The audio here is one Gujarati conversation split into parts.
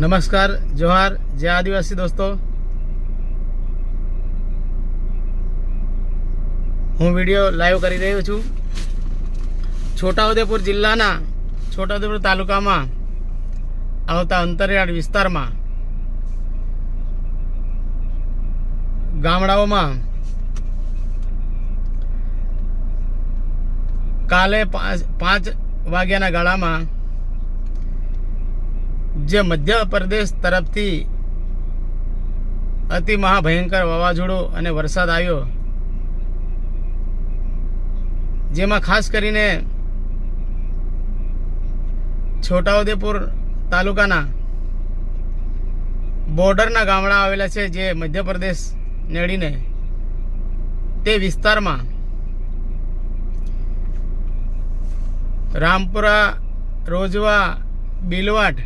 નમસ્કાર, જોહાર. જય આદિવાસી દોસ્તો. હું વીડિયો લાઈવ કરી રહ્યો છું. છોટાઉદેપુર જિલ્લાના છોટાઉદેપુર તાલુકામાં આવતા અંતરિયાળ વિસ્તારમાં ગામડાઓમાં કાલે પાંચ વાગ્યાના ગાળામાં જે મધ્યપ્રદેશ તરફથી અતિ મહાભયંકર વાવાઝોડું અને વરસાદ આવ્યો, જેમાં ખાસ કરીને છોટાઉદેપુર તાલુકાના બોર્ડરના ગામડા આવેલા છે જે મધ્યપ્રદેશ નેડીને તે વિસ્તારમાં રામપુરા, રોજવા બિલવાટ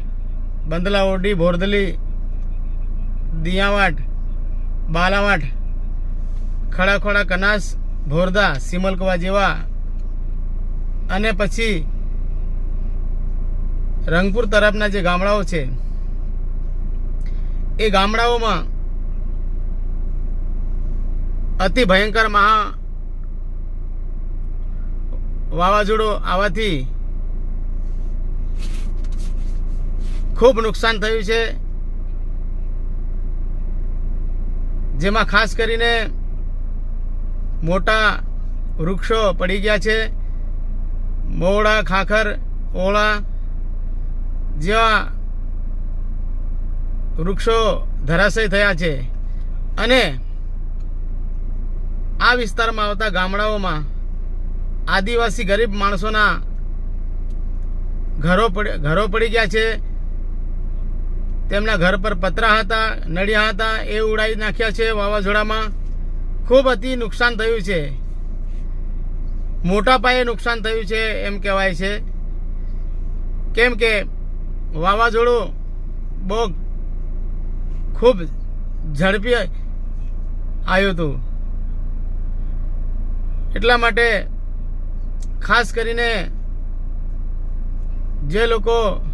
બંદલા ઓરડી ભોરદલી, દિયાવાટ, બાલાવાટ, ખડાખોડા કનાસ ભોરદા સિમલકવા જેવા. અને પછી રંગપુર તરફના જે ગામડાઓ છે, એ ગામડાઓમાં અતિ ભયંકર મહા વાવાઝોડું આવવાથી ખૂબ નુકસાન થયું છે. જેમાં ખાસ કરીને મોટા વૃક્ષો પડી ગયા છે. મોડા ખાખર, ઓળા જેવા વૃક્ષો ધરાશય થયા છે. અને આ વિસ્તારમાં આવતા ગામડાઓમાં આદિવાસી ગરીબ માણસોના ઘરો ઘરો પડી ગયા છે. તેમના ઘર પર પતરા હતા, નળિયા હતા, એ ઉડાવી નાખ્યા છે વાવાઝોડામાં. ખૂબ અતિ નુકસાન થયું છે. મોટા પાયે નુકસાન થયું છે એમ કહેવાય છે. કેમ કે વાવાઝોડું બહુ ખૂબ ઝડપી આવ્યું હતું. એટલા માટે ખાસ કરીને જે લોકો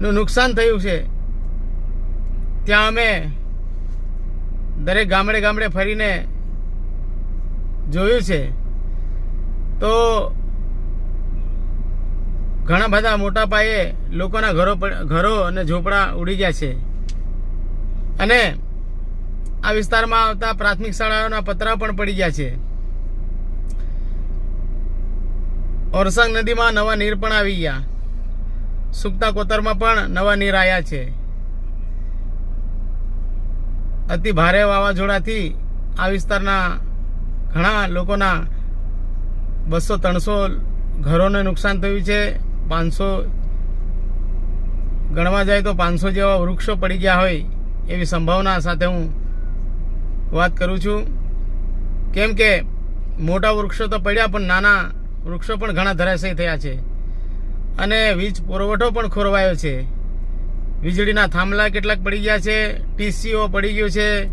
નું નુકસાન થયું છે. ત્યાં અમે દરેક ગામડે ગામડે ફરીને જોયું છે. તો ઘણા બધા મોટા પાયે લોકોના ઘરો ઘરો અને ઝોપડા ઉડી ગયા છે. અને આ વિસ્તારમાં આવતા પ્રાથમિક શાળાઓના પતરા પણ પડી ગયા છે. ઓરસંગ નદીમાં નવા નીર પણ આવી ગયા. સુકતા કોતરમાં પણ નવા નીર આવ્યા છે. અતિ ભારે વાવાઝોડાથી આ વિસ્તારના ઘણા લોકોના બસો ત્રણસો ઘરોને નુકસાન થયું છે. પાંચસો ગણવા જાય તો પાંચસો જેવા વૃક્ષો પડી ગયા હોય એવી સંભાવના સાથે હું વાત કરું છું. કેમ કે મોટા વૃક્ષો તો પડ્યા પણ નાના વૃક્ષો પણ ઘણા ધરાશય થયા છે. અને વીજ પુરવઠો પણ ખોરવાયો છે. વીજળીના થાંભલા કેટલાક પડી ગયા છે, ટીસીઓ પડી ગયું છે.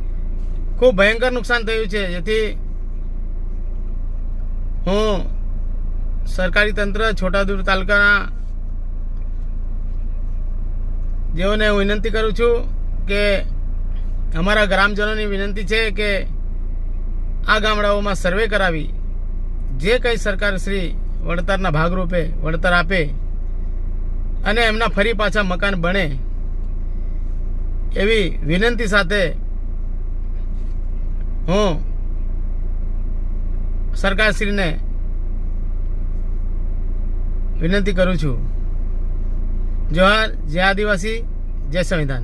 ખૂબ ભયંકર નુકસાન થયું છે. જેથી હું સરકારી તંત્ર છોટાઉદેપુર તાલુકાના જેઓને હું વિનંતી કરું છું કે અમારા ગ્રામજનોની વિનંતી છે કે આ ગામડાઓમાં સર્વે કરાવી. જે કંઈ સરકાર શ્રી વળતરના ભાગરૂપે વળતર આપે અને એમના ફરી પાછા મકાન બને એવી વિનંતી સાથે હું સરકારશ્રીને વિનંતી કરું છું. જોહાર જય આદિવાસી, જય સંવિધાન.